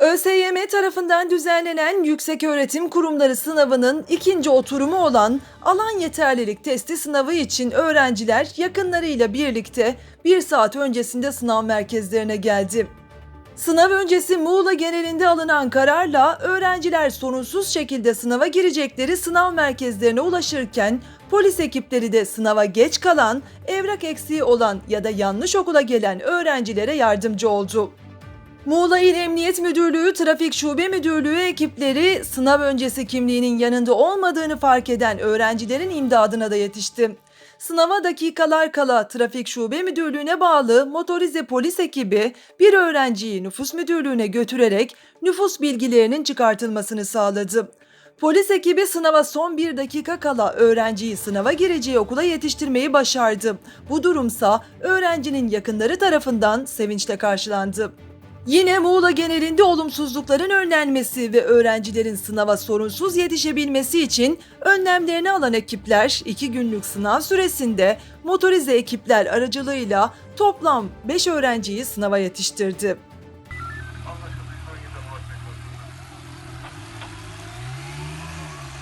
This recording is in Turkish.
ÖSYM tarafından düzenlenen Yükseköğretim Kurumları sınavının ikinci oturumu olan alan yeterlilik testi sınavı için öğrenciler yakınlarıyla birlikte bir saat öncesinde sınav merkezlerine geldi. Sınav öncesi Muğla genelinde alınan kararla öğrenciler sorunsuz şekilde sınava girecekleri sınav merkezlerine ulaşırken polis ekipleri de sınava geç kalan, evrak eksiği olan ya da yanlış okula gelen öğrencilere yardımcı oldu. Muğla İl Emniyet Müdürlüğü Trafik Şube Müdürlüğü ekipleri sınav öncesi kimliğinin yanında olmadığını fark eden öğrencilerin imdadına da yetişti. Sınava dakikalar kala Trafik Şube Müdürlüğü'ne bağlı motorize polis ekibi bir öğrenciyi nüfus müdürlüğüne götürerek nüfus bilgilerinin çıkartılmasını sağladı. Polis ekibi sınava son bir dakika kala öğrenciyi sınava gireceği okula yetiştirmeyi başardı. Bu durumsa öğrencinin yakınları tarafından sevinçle karşılandı. Yine Muğla genelinde olumsuzlukların önlenmesi ve öğrencilerin sınava sorunsuz yetişebilmesi için önlemlerini alan ekipler 2 günlük sınav süresinde motorize ekipler aracılığıyla toplam 5 öğrenciyi sınava yetiştirdi.